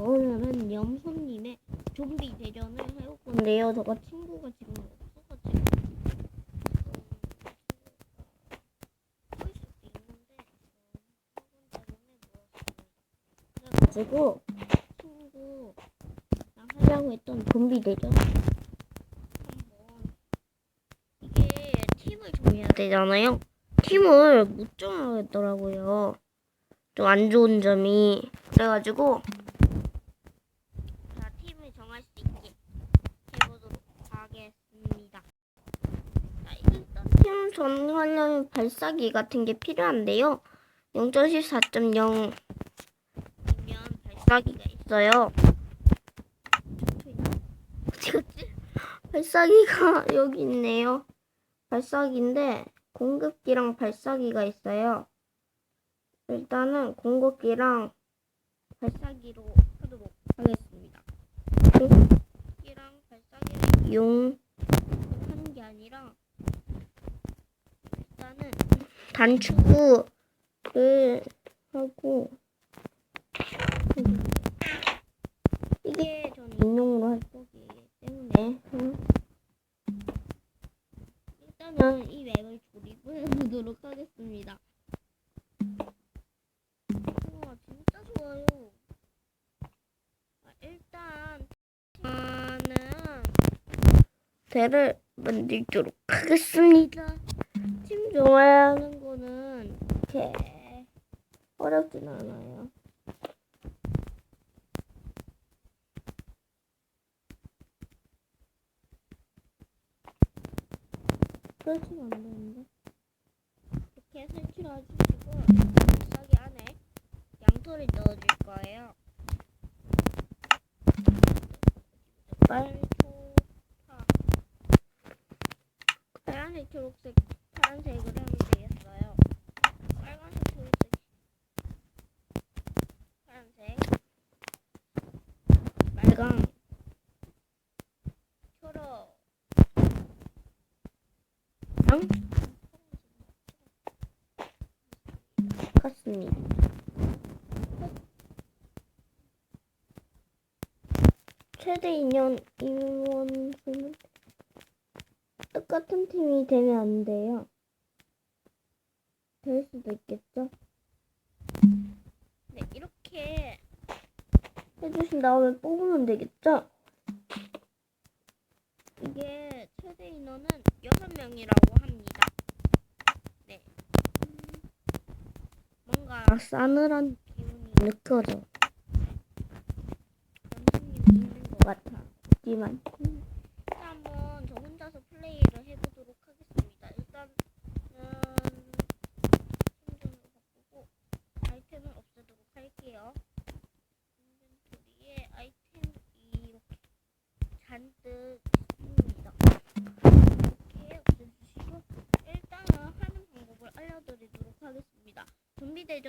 오늘은 염소님의 좀비 대전을 해볼 건데요. 저가 친구가 지금 없어가지고 그래가지고 친구랑 하려고 했던 좀비 대전 이게 팀을 정해야 되잖아요. 팀을 못 정하겠더라고요. 좀 안 좋은 점이 그래가지고 자 팀을 정할 수 있게 해보도록 하겠습니다. 자 일단 팀 정하려면 발사기 같은 게 필요한데요. 0.14.0이면 발사기가 있어요. 어디 갔지? 발사기가 여기 있네요. 발사기인데 공급기랑 발사기가 있어요. 일단은 공급기랑 발사기로 하도록 하겠습니다. 공급기랑 발사기를 이용하는 게 아니라 일단은 단축을 하고 이게 저는 인용으로 할 거기 때문에 음. 일단은 이 맵을 조립을 해보도록 하겠습니다. 우와 진짜 좋아요. 아, 일단 저는 대를 만들도록 하겠습니다. 팀 좋아하는 거는 이렇게 어렵진 않아요. 설치가 안 되는데. 이렇게 설치를 해주시고 여기 안에 양털을 넣어줄 거예요. 빨초파 파란색, 초록색, 파란색으로 하면 되겠어요. 빨간색, 초록색, 파란색, 빨강, 초록, 랑 같습니다. 최대 2년 임원 수는 똑같은 팀이 되면 안 돼요. 될 수도 있겠죠? 네, 이렇게 해주신 다음에 뽑으면 되겠죠? 이게 최대 인원은 6명이라고 합니다. 네. 뭔가 싸늘한 기운이 느껴져. 연습님이 있는 것 같아. 하지만 일단 한번 저 혼자서 플레이를 해보도록 하겠습니다. 일단은 충전을 바꾸고 아이템을 없애도록 할게요. 인벤토리에 아이템이 이렇게 잔뜩 있습니다. 이렇게 없애주시고 일단은 하는 방법을 알려드리도록 하겠습니다.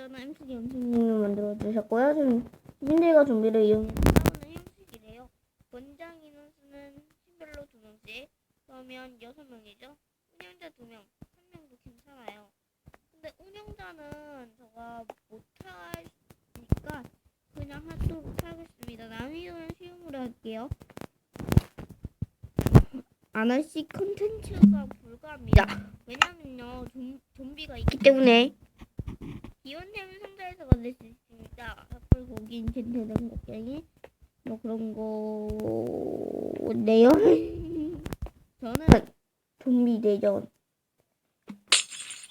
대전은 MCG 연습님이 만들어 주셨고요. 좀 신들과 좀비를 이용해 싸우는 형식이래요. 권장 인원수는 팀별로 두 명씩. 그러면 여섯 명이죠. 운영자 두 명, 한 명도 괜찮아요. 근데 운영자는 제가 못하니까 그냥 하도록 하겠습니다. 난이도는 쉬움으로 할게요. 아나씨 컨텐츠가 불가합니다. 왜냐면요, 좀, 좀비가 있기 때문에 기온템을 상자에서 만들 수 있습니다. 핫불 고기, 인텐트는 곡괭이, 뭐 그런 거네요. 저는 좀비 대전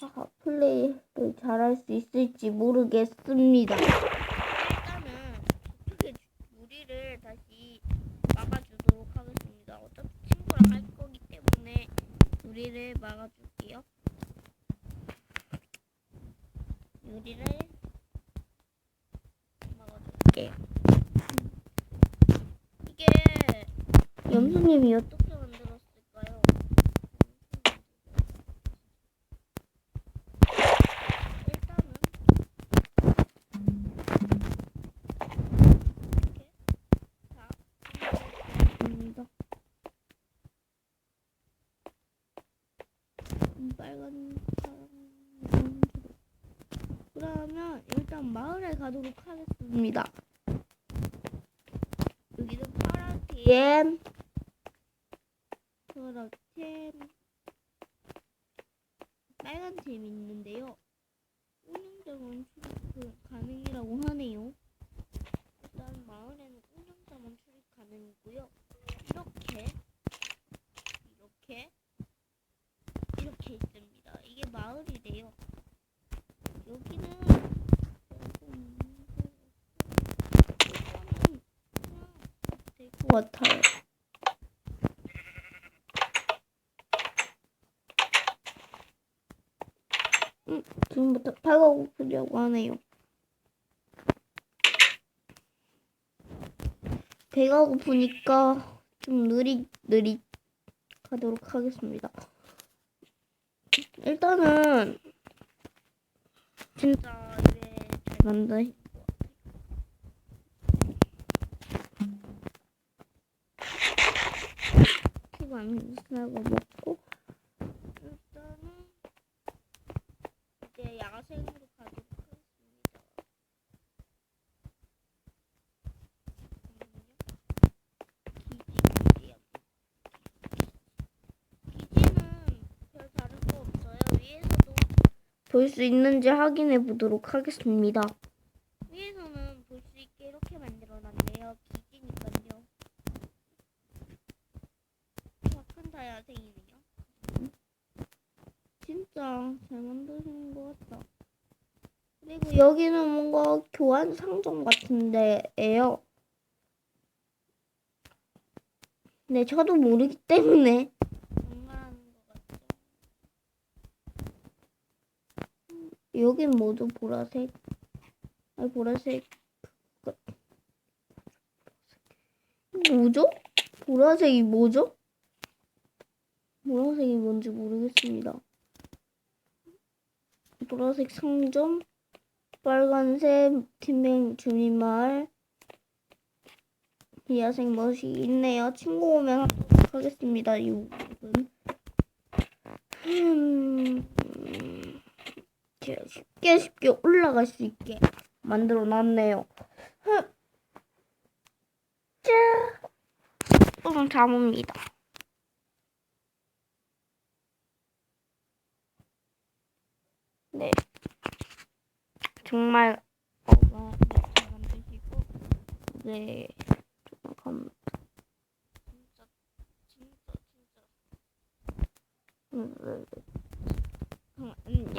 하하, 플레이를 잘할 수 있을지 모르겠습니다. 무리를 막아주도록 하겠습니다. 어차피 친구랑 할 거기 때문에 유리를 막아줄게요. 유리를 막아줄게요. 이게 염소님이 어떻게 그러면 일단 마을에 가도록 하겠습니다. 여기는 파라팀 파라팀 빨간 팀 있는데요. 운영자원 가능해 것 같아요. 음, 지금부터 배가 고프려고 하네요. 배가 고프니까 좀 느릿 느릿 가도록 하겠습니다. 일단은 진짜 이게 잘 만든 것 같아요. 사고 먹고 일단은 이제 야생으로 가도록 하겠습니다. 잠깐만요. 기지 기지 기지는 별 다른 거 없어요. 위에서도 볼 수 있는지 확인해 보도록 하겠습니다. 위에서는 볼 수 있게 이렇게 만들어 놨네요. 기지니까요. 큰 다야생이네요. 진짜 잘 만드신 것 같다. 그리고 여기는 뭔가 교환 상점 같은 데예요. 네, 저도 모르기 때문에. 여긴 뭐죠? 보라색. 아, 보라색. 뭐죠? 보라색이 뭐죠? 보라색이 뭔지 모르겠습니다. 보라색 상점, 빨간색 팀명 주민마을, 야생 멋이 있네요. 친구 오면 하겠습니다. 이 부분. 음, 제가 쉽게 쉽게 올라갈 수 있게 만들어 놨네요. 흠. 짜. 조금 잠옵니다. 정말 어마어마한 뜻이고 네 정말 진짜 진짜 진짜 음, 음, 음,